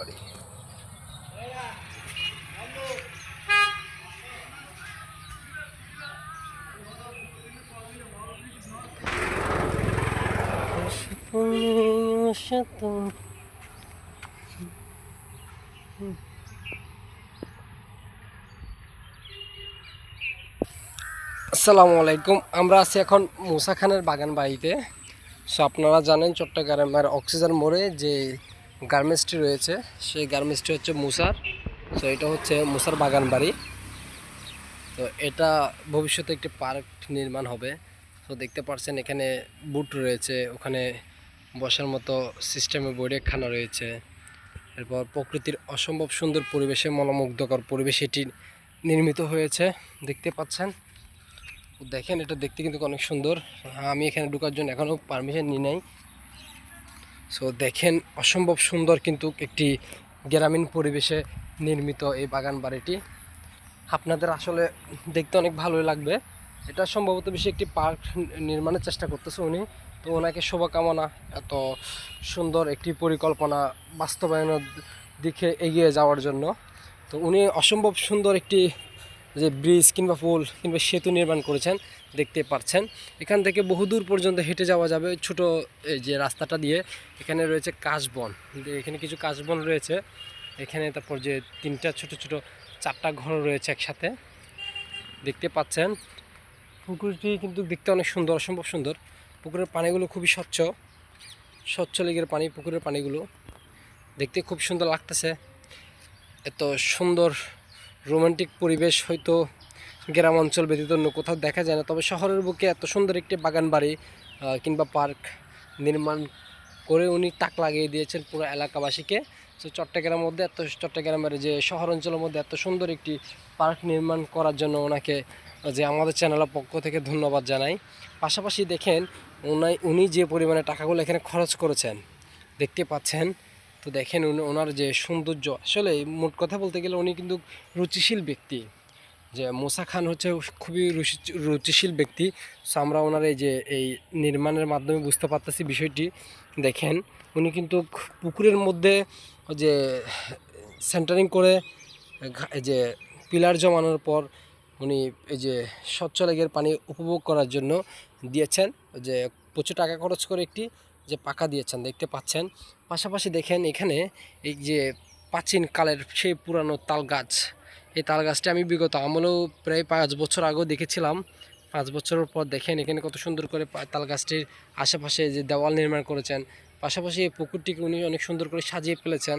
বাড়ি আসসালামু আলাইকুম। আমরা আছি এখন মুসা খানের বাগান বাড়িতে সো আপনারা জানেন চট্টগ্রামের অক্সিজেন মোড়ে যে গার্মেন্টসটি রয়েছে, সেই গার্মেন্টসটি হচ্ছে মুসার। সো এটা হচ্ছে মুসার বাগান বাড়ি। তো এটা ভবিষ্যতে একটি পার্ক নির্মাণ হবে। তো দেখতে পাচ্ছেন এখানে বুট রয়েছে, ওখানে বসার মতো সিস্টেমে বৈঠকখানা রয়েছে। এরপর প্রকৃতির অসম্ভব সুন্দর পরিবেশে মনোমুগ্ধকর পরিবেশ এটি নির্মিত হয়েছে। দেখতে পাচ্ছেন? দেখেন, এটা দেখতে কিন্তু অনেক সুন্দর। আমি এখানে ঢুকার জন্য এখনও পারমিশন নিই নাই। সো দেখেন, অসম্ভব সুন্দর কিন্তু একটি গ্রামীণ পরিবেশে নির্মিত এই বাগান বাড়িটি। আপনাদের আসলে দেখতে অনেক ভালোই লাগবে। এটা সম্ভবত বেশি একটি পার্ক নির্মাণের চেষ্টা করতেছে উনি। তো ওনাকে শুভকামনা, এত সুন্দর একটি পরিকল্পনা বাস্তবায়নের দিকে এগিয়ে যাওয়ার জন্য। তো উনি অসম্ভব সুন্দর একটি যে ব্রিজ কিংবা পুল কিংবা সেতু নির্মাণ করেছেন, দেখতে পাচ্ছেন। এখান থেকে বহুদূর পর্যন্ত হেঁটে যাওয়া যাবে ছোট, এই যে রাস্তাটা দিয়ে। এখানে রয়েছে কাশবন। এখানে কিছু কাশবন রয়েছে। এখানে তারপর যে তিনটা ছোট ছোট চারটা ঘর রয়েছে একসাথে। দেখতে পাচ্ছেন, পুকুরটি কিন্তু দেখতে অনেক সুন্দর, অসম্ভব সুন্দর। পুকুরের পানিগুলো খুবই স্বচ্ছ। স্বচ্ছ লেগের পানি, পুকুরের পানিগুলো। দেখতে খুব সুন্দর লাগতেছে। এত সুন্দর রোমান্টিক পরিবেশ হয়তো গ্রাম অঞ্চল ব্যতীত অন্য কোথাও দেখা যায় না। তবে শহরের বুকে এত সুন্দর একটি বাগান বাড়ি কিংবা পার্ক নির্মাণ করে উনি তাক লাগিয়ে দিয়েছেন পুরো এলাকাবাসীকে। তো চট্টগ্রামের মধ্যে এত, চট্টগ্রামের যে শহর অঞ্চলের মধ্যে এত সুন্দর একটি পার্ক নির্মাণ করার জন্য ওনাকে, যে আমাদের চ্যানেলের পক্ষ থেকে ধন্যবাদ জানাই। পাশাপাশি দেখেন উনি উনি যে পরিমাণে টাকাগুলো এখানে খরচ করেছেন, দেখতে পাচ্ছেন তো দেখেন ওনার যে সৌন্দর্য, আসলে মোট কথা বলতে গেলে উনি কিন্তু রুচিশীল ব্যক্তি। যে মোসা খান হচ্ছে খুবই রুচি- রুচিশীল ব্যক্তি। সো আমরা ওনার এই যে এই নির্মাণের মাধ্যমে বুঝতে পারতেছি বিষয়টি। দেখেন, উনি কিন্তু পুকুরের মধ্যে যে সেন্টারিং করে যে পিলার জমানোর পর উনি এই যে স্বচ্ছ লেগের পানি উপভোগ করার জন্য দিয়েছেন। যে প্রচুর টাকা খরচ করে একটি যে পাকা দিয়েছেন, দেখতে পাচ্ছেন। পাশাপাশি দেখেন এখানে এই যে প্রাচীন কালের সেই পুরানো তাল গাছ। এই তাল গাছটা আমি বিগত আমলেও প্রায় পাঁচ বছর আগেও দেখেছিলাম। পাঁচ বছরের পর দেখেন এখানে কত সুন্দর করে তাল গাছটির আশেপাশে যে দেওয়াল নির্মাণ করেছেন। পাশাপাশি এই পুকুরটিকে উনি অনেক সুন্দর করে সাজিয়ে ফেলেছেন।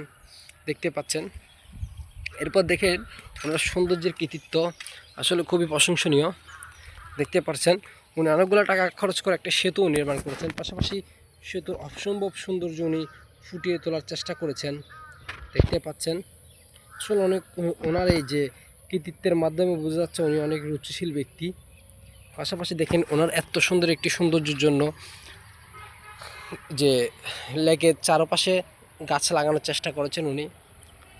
দেখতে পাচ্ছেন। এরপর দেখেন ওনার সৌন্দর্যের কৃতিত্ব আসলে খুবই প্রশংসনীয়। দেখতে পাচ্ছেন, উনি অনেকগুলো টাকা খরচ করে একটা সেতু নির্মাণ করেছেন। পাশাপাশি সেতুর অসম্ভব সৌন্দর্য উনি ফুটিয়ে তোলার চেষ্টা করেছেন। দেখতে পাচ্ছেন। আসলে অনেক ওনার এই যে কৃতিত্বের মাধ্যমে বোঝা যাচ্ছে উনি অনেক রুচিশীল ব্যক্তি। পাশাপাশি দেখেন ওনার এত সুন্দর একটি সৌন্দর্যের জন্য যে লেকের চারপাশে গাছ লাগানোর চেষ্টা করেছেন উনি।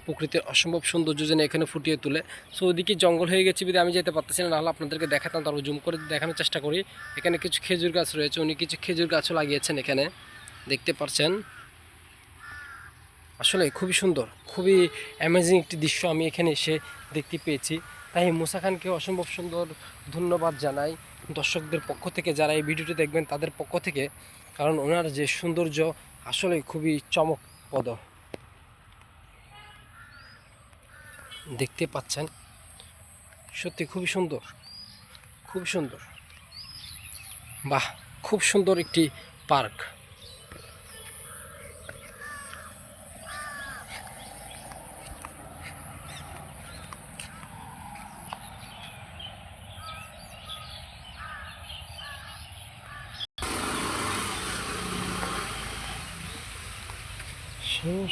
প্রকৃতির অসম্ভব সৌন্দর্য যেন এখানে ফুটিয়ে তোলে। সো ওদিকে জঙ্গল হয়ে গেছে বিধে আমি যেতে পারতেছি না, নাহলে আপনাদেরকে দেখাতাম, তারপর জুম করে দেখানোর চেষ্টা করি। এখানে কিছু খেজুর গাছ রয়েছে, উনি কিছু খেজুর গাছও লাগিয়েছেন এখানে। দেখতে পাচ্ছেন আসলে খুবই সুন্দর, খুবই অ্যামেজিং একটি দৃশ্য আমি এখানে এসে দেখতে পেয়েছি। তাই মুসা খানকে অসম্ভব সুন্দর ধন্যবাদ জানাই। দর্শকদের পক্ষ থেকে যারা এই ভিডিওটি দেখবেন, তাদের পক্ষ থেকে। কারণ ওনার যে সৌন্দর্য আসলে খুবই চমকপদ দেখতে পাচ্ছেন সত্যি খুবই সুন্দর খুব সুন্দর। বাহ খুব সুন্দর একটি পার্ক।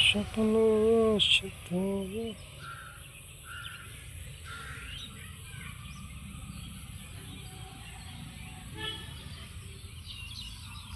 স্বপ্ন